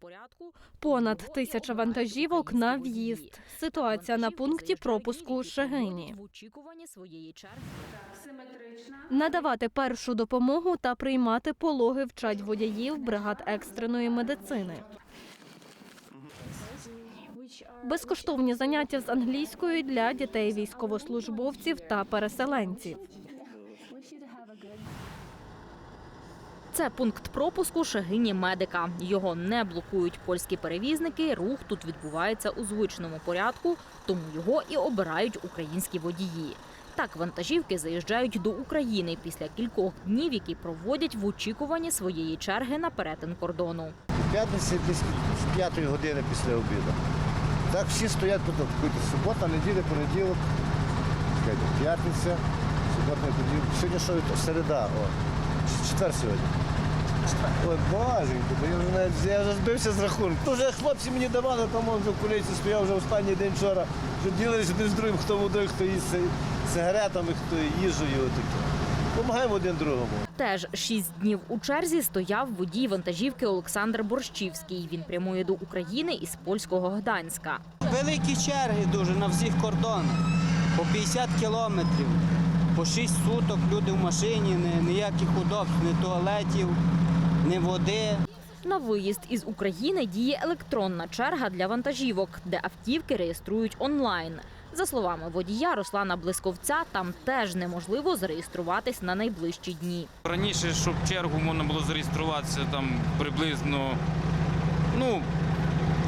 порядку. Понад тисяча вантажівок на в'їзд. Ситуація на пункті пропуску Шегині. В очікуванні своєї черги. Надавати першу допомогу та приймати пологи вчать водіїв бригад екстреної медицини. Безкоштовні заняття з англійської для дітей військовослужбовців та переселенців. Це пункт пропуску Шегині медика. Його не блокують польські перевізники. Рух тут відбувається у звичному порядку, тому його і обирають українські водії. Так вантажівки заїжджають до України після кількох днів, які проводять в очікуванні своєї черги на перетин кордону. П'ятниці десь з п'ятої години після обіду. Так всі стоять тут, субота, неділя, понеділок, п'ятниця, субота, неділя. Сьогодні що? Середа. Четвер сьогодні. Ой, боженько, то я вже навіть я вже збився з рахунку. То вже хлопці мені давали, там он вже в коліці стояв вже останній день вчора, що ділилися один з другим, хто водою, хто їсть сигаретами, хто їжею. Таке. Помагаємо один другому. Теж шість днів у черзі стояв водій вантажівки Олександр Борщівський. Він прямує до України із польського Гданська. Великі черги дуже на всіх кордонах. По 50 кілометрів, по 6 суток люди в машині, ніяких удобств, ні туалетів, ні води. На виїзд із України діє електронна черга для вантажівок, де автівки реєструють онлайн. За словами водія Руслана Блисковця, там теж неможливо зареєструватись на найближчі дні. Раніше, щоб чергу можна було зареєструватися там приблизно ну,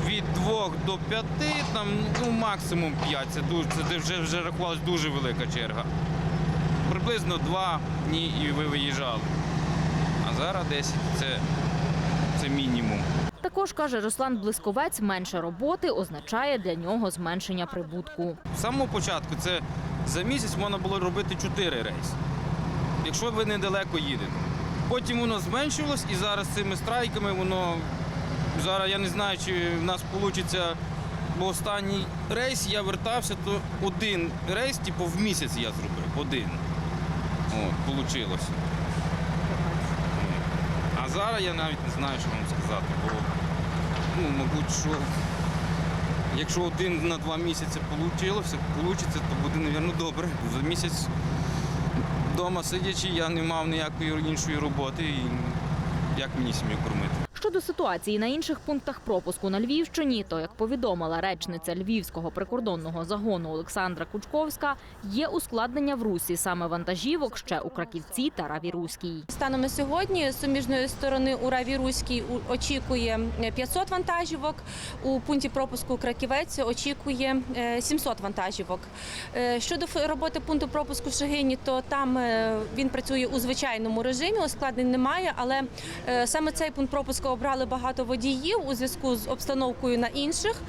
від двох до п'яти, там, ну, максимум п'ять. Це, дуже, це вже, вже рахувалась дуже велика черга. Приблизно два дні і ви виїжджали. Зараз десь це, це мінімум. Також каже Руслан Блисковець, менше роботи означає для нього зменшення прибутку. З самого початку це за місяць можна було робити 4 рейси, якщо ви недалеко їдете. Потім воно зменшилось і зараз цими страйками воно зараз я не знаю, чи в нас вийде, бо останній рейс я вертався, то один рейс, типу, в місяць я зробив. Один. От, вийшло. Зараз я навіть не знаю, що вам сказати, бо ну, мабуть, що Якщо один на два місяці вийшло, то буде, мабуть, добре. За місяць вдома сидячи, я не мав ніякої іншої роботи і як мені сім'ю кормити. Щодо ситуації на інших пунктах пропуску на Львівщині, то як повідомила речниця Львівського прикордонного загону Олександра Кучковська, є ускладнення в русі саме вантажівок ще у Краківці та Раві Руській. Станом на сьогодні з суміжної сторони у Раві Руській очікує 500 вантажівок. У пункті пропуску Краківець очікує е, 700 вантажівок. Е, Щодо роботи пункту пропуску Шегині, то там е, він працює у звичайному режимі, ускладнень немає, але е, саме цей пункт пропуску обрали багато водіїв у зв'язку з обстановкою на інших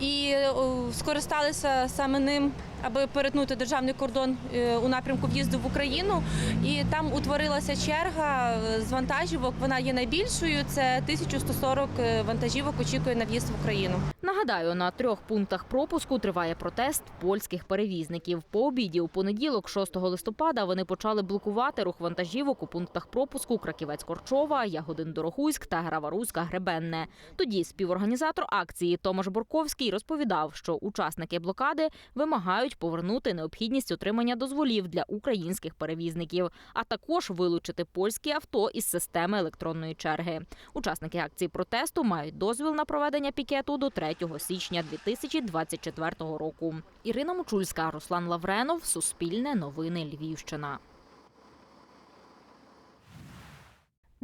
і е, скористалися саме ним. Аби перетнути державний кордон е, у напрямку в'їзду в Україну, і там утворилася черга е, з вантажівок. Вона є найбільшою. Це 1140 е, вантажівок очікує на в'їзд в Україну. Нагадаю, на трьох пунктах пропуску триває протест польських перевізників. По обіді у понеділок, 6 листопада, вони почали блокувати рух вантажівок у пунктах пропуску Краківець-Корчова, Ягодин-Дорогуськ та Граваруська-Гребенне. Тоді співорганізатор акції Томаш Борковський розповідав, що учасники блокади вимагають повернути необхідність отримання дозволів для українських перевізників, а також вилучити польські авто із системи електронної черги. Учасники акції протесту мають дозвіл на проведення пікету до 3 січня 2024 року. Ірина Мучульська, Руслан Лавренов, Суспільне новини Львівщина.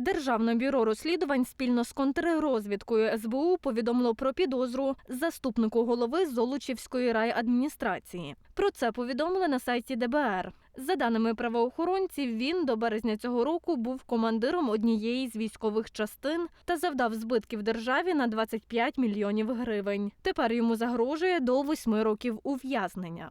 Державне бюро розслідувань спільно з контррозвідкою СБУ повідомило про підозру заступнику голови Золочівської райадміністрації. Про це повідомили на сайті ДБР. За даними правоохоронців, він до березня цього року був командиром однієї з військових частин та завдав збитків державі на 25 мільйонів гривень. Тепер йому загрожує до восьми років ув'язнення.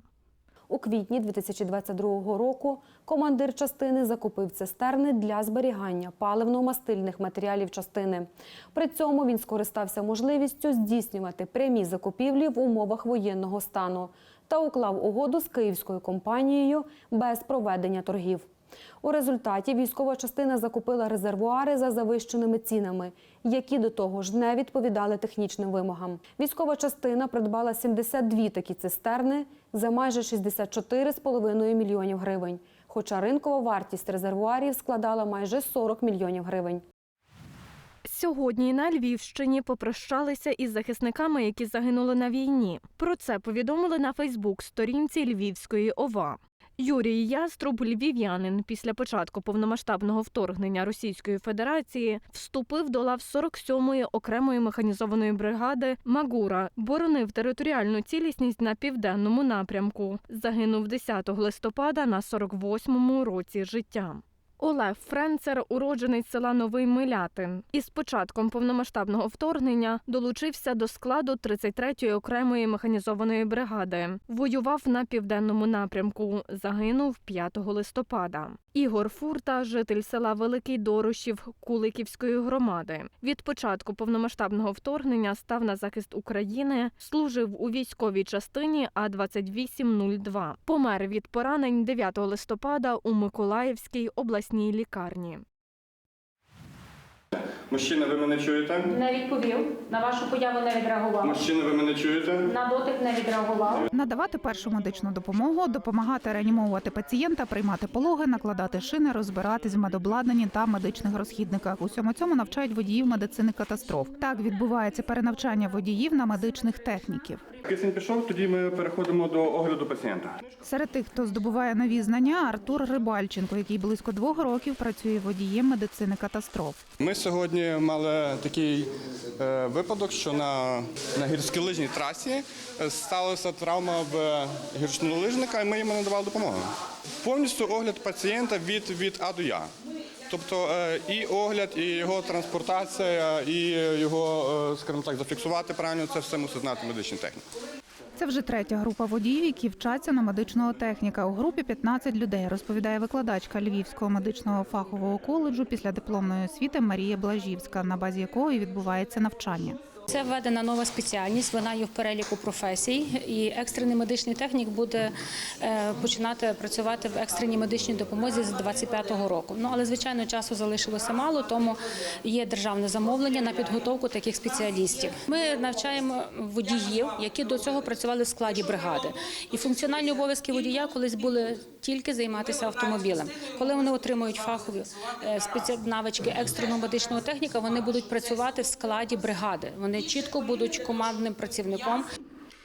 У квітні 2022 року командир частини закупив цистерни для зберігання паливно-мастильних матеріалів частини. При цьому він скористався можливістю здійснювати прямі закупівлі в умовах воєнного стану та уклав угоду з київською компанією без проведення торгів. У результаті військова частина закупила резервуари за завищеними цінами, які до того ж не відповідали технічним вимогам. Військова частина придбала 72 такі цистерни за майже 64,5 мільйонів гривень. Хоча ринкова вартість резервуарів складала майже 40 мільйонів гривень. Сьогодні на Львівщині попрощалися із захисниками, які загинули на війні. Про це повідомили на Фейсбук-сторінці Львівської ОВА. Юрій Яструб, львів'янин, після початку повномасштабного вторгнення Російської Федерації вступив до лав 47-ї окремої механізованої бригади Магура, боронив територіальну цілісність на південному напрямку. Загинув 10 листопада на 48-му році життя. Олег Френцер, уроджений села Новий Милятин, із початком повномасштабного вторгнення долучився до складу 33-ї окремої механізованої бригади. Воював на південному напрямку. Загинув 5 листопада. Ігор Фурта, житель села Великий Дорошів Куликівської громади. Від початку повномасштабного вторгнення став на захист України, служив у військовій частині А 2802 Помер від поранень 9 листопада у Миколаївській обласній лікарні. Мужчина, ви мене чуєте? Не відповів. На вашу появу не відреагував. Мужчина, ви мене чуєте? На дотик не відреагував. Надавати першу медичну допомогу, допомагати реанімовувати пацієнта, приймати пологи, накладати шини, розбиратись в медобладнанні та медичних розхідниках. Усьому цьому навчають водіїв медицини катастроф. Так відбувається перенавчання водіїв на медичних техніків. Кисень пішов, тоді ми переходимо до огляду пацієнта. Серед тих, хто здобуває нові знання, Артур Рибальченко, який близько двох років працює водієм медицини катастроф. Ми сьогодні мали такий е, випадок, що на, на гірськолижній трасі е, сталася травма в гірськолижника, і ми йому надавали допомогу. Повністю огляд пацієнта від, від А до Я. Тобто е, і огляд, і його транспортація, і його, скажімо так, зафіксувати правильно, це все мусить знати медичний технік. Це вже третя група водіїв, які вчаться на медичного техніка. У групі 15 людей, розповідає викладачка Львівського медичного фахового коледжу після дипломної освіти Марія Блажівська, на базі якої відбувається навчання. Це введена нова спеціальність, вона є в переліку професій, і екстрений медичний технік буде е, починати працювати в екстреній медичній допомозі з 25-го року. Ну але звичайно часу залишилося мало, тому є державне замовлення на підготовку таких спеціалістів. Ми навчаємо водіїв, які до цього працювали в складі бригади. І функціональні обов'язки водія колись були тільки займатися автомобілем. Коли вони отримують фахові е, навички екстреного медичного техніка, вони будуть працювати в складі бригади. Вони чітко будуть командним працівником.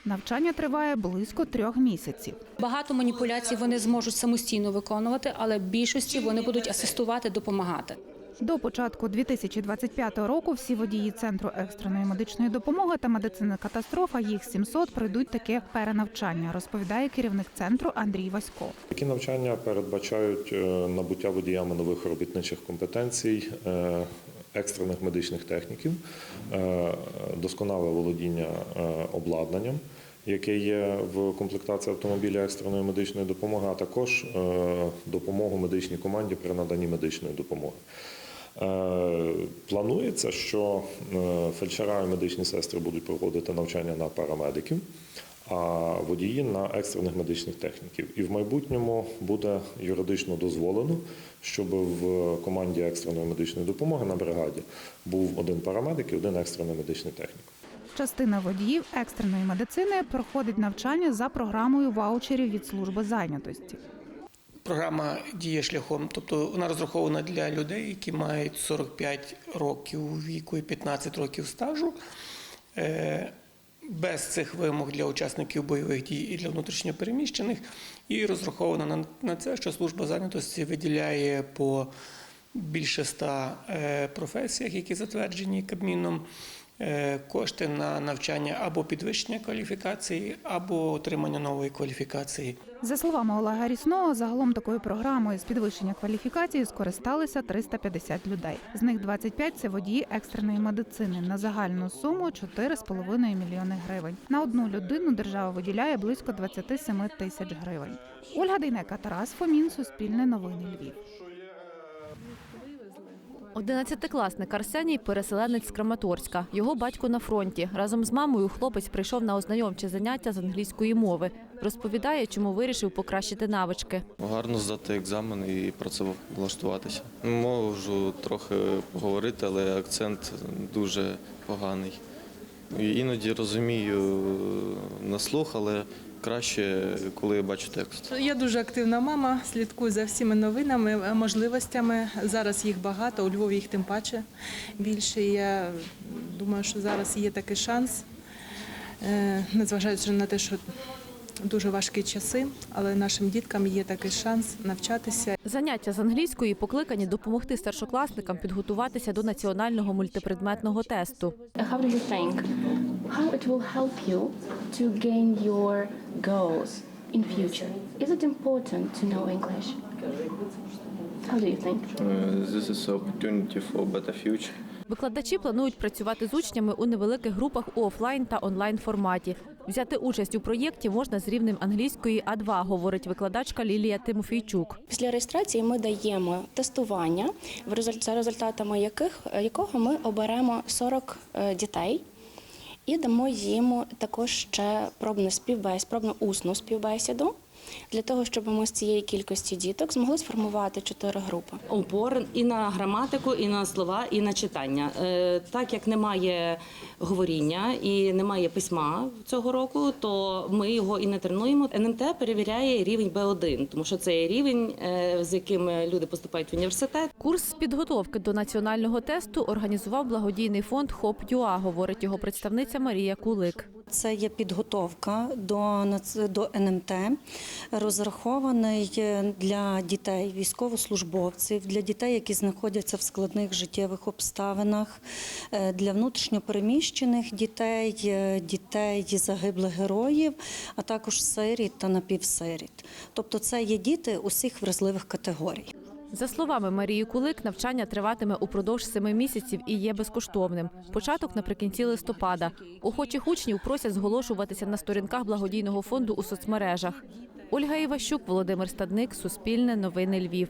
Навчання триває близько трьох місяців. Багато маніпуляцій вони зможуть самостійно виконувати, але більшості вони будуть асистувати, допомагати. До початку 2025 року всі водії центру екстреної медичної допомоги та медицини катастрофа, їх 700, пройдуть таке перенавчання, розповідає керівник центру Андрій Васько. Такі навчання передбачають е, набуття водіями нових робітничих компетенцій, е, екстрених медичних техніків, е, досконале володіння е, обладнанням, яке є в комплектації автомобіля екстреної медичної допомоги, а також е, допомогу медичній команді при наданні медичної допомоги. Планується, що фельдшера і медичні сестри будуть проводити навчання на парамедиків, а водії на екстрених медичних техніків. І в майбутньому буде юридично дозволено, щоб в команді екстреної медичної допомоги на бригаді був один парамедик і один екстрений медичний технік. Частина водіїв екстреної медицини проходить навчання за програмою ваучерів від служби зайнятості. Програма діє шляхом, тобто вона розрахована для людей, які мають 45 років віку і 15 років стажу. Без цих вимог для учасників бойових дій і для внутрішньопереміщених, і розраховано на, це, що служба зайнятості виділяє по більше ста е, професіях, які затверджені Кабміном, кошти на навчання або підвищення кваліфікації, або отримання нової кваліфікації. За словами Олега Рісного, загалом такою програмою з підвищення кваліфікації скористалися 350 людей. З них 25 – це водії екстреної медицини на загальну суму 4,5 мільйони гривень. На одну людину держава виділяє близько 27 тисяч гривень. Ольга Дейнека, Тарас Фомін, Суспільне новини Львів. Одинадцятикласник Арсеній переселенець з Краматорська. Його батько на фронті. Разом з мамою хлопець прийшов на ознайомче заняття з англійської мови. Розповідає, чому вирішив покращити навички. Гарно здати екзамен і працевлаштуватися. Можу трохи поговорити, але акцент дуже поганий. Іноді розумію на слух, але краще, коли я бачу текст. Я дуже активна мама, слідкую за всіми новинами, можливостями. Зараз їх багато, у Львові їх тим паче більше. Я думаю, що зараз є такий шанс, е, незважаючи на те, що дуже важкі часи, але нашим діткам є такий шанс навчатися. Заняття з англійської покликані допомогти старшокласникам підготуватися до національного мультипредметного тесту. How do you think? How it will help you to gain your goals in future? Is it important to know English? How do you think? This is opportunity for better future. Викладачі планують працювати з учнями у невеликих групах у офлайн та онлайн форматі. Взяти участь у проєкті можна з рівнем англійської А2, говорить викладачка Лілія Тимофійчук. Після реєстрації ми даємо тестування, за результатами яких, якого ми оберемо 40 е, дітей і дамо їм також ще пробну співбесіду, пробну усну співбесіду. Для того, щоб ми з цієї кількості діток змогли сформувати чотири групи. Опор і на граматику, і на слова, і на читання. Е, Так як немає говоріння і немає письма цього року, то ми його і не тренуємо. НМТ перевіряє рівень Б1, тому що це є рівень, е, з яким люди поступають в університет. Курс з підготовки до національного тесту організував благодійний фонд ХОП.ЮА, говорить його представниця Марія Кулик. Це є підготовка до, до НМТ, розрахований для дітей, військовослужбовців, для дітей, які знаходяться в складних життєвих обставинах, е, для внутрішньопереміщених дітей, е, дітей загиблих героїв, а також сиріт та напівсиріт. Тобто це є діти усіх вразливих категорій. За словами Марії Кулик, навчання триватиме упродовж семи місяців і є безкоштовним. Початок наприкінці листопада. Охочих учнів просять зголошуватися на сторінках благодійного фонду у соцмережах. Ольга Іващук, Володимир Стадник, Суспільне, Новини Львів.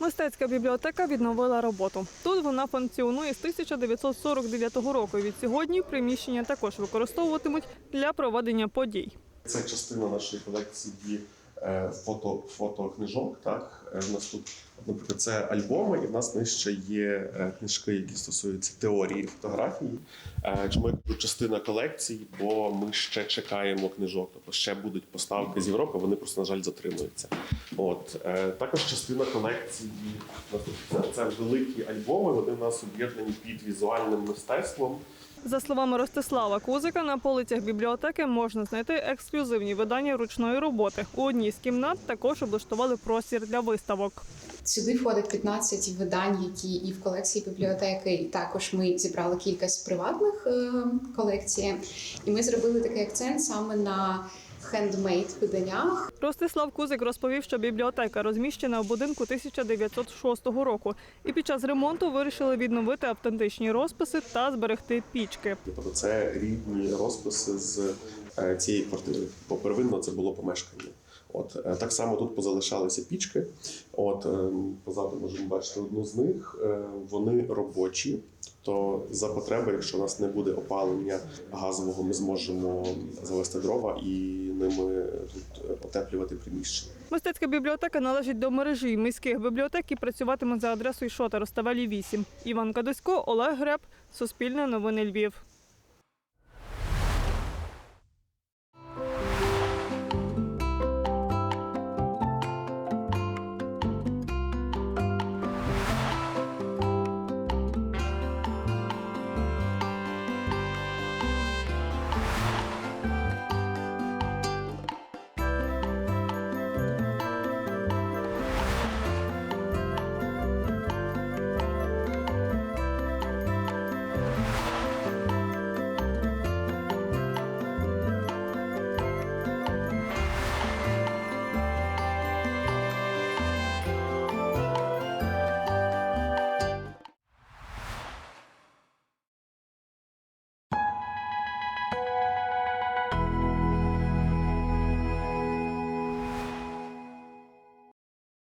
Мистецька бібліотека відновила роботу. Тут вона функціонує з 1949 року. Від сьогодні приміщення також використовуватимуть для проведення подій. Це частина нашої колекції фото, фотокнижок. Так Е, в нас тут, наприклад, це альбоми, і в нас нижче є е, книжки, які стосуються теорії фотографії. Е, Чому я кажу частина колекції? Бо ми ще чекаємо книжок, тобто ще будуть поставки з Європи. Вони просто на жаль затримуються. От е, також частина колекції у це великі альбоми. Вони в нас об'єднані під візуальним мистецтвом. За словами Ростислава Кузика, на полицях бібліотеки можна знайти ексклюзивні видання ручної роботи. У одній з кімнат також облаштували простір для виставок. Сюди входить 15 видань, які і в колекції бібліотеки. І також ми зібрали кілька з приватних е, колекцій. І ми зробили такий акцент саме на хендмейд виданнях. Ростислав Кузик розповів, що бібліотека розміщена в будинку 1906 року, і під час ремонту вирішили відновити автентичні розписи та зберегти пічки. Тобто це рідні розписи з е, цієї квартири. Бо первинно це було помешкання. От е, так само тут позалишалися пічки. От е, позаду можемо бачити одну з них. Е, Вони робочі. То за потреби, якщо у нас не буде опалення газового, ми зможемо завести дрова і ними тут е, отеплювати приміщення. Мистецька бібліотека належить до мережі міських бібліотек і працюватиме за адресою Шота Роставелі 8. Іван Кадисько, Олег Греб, Суспільне новини Львів.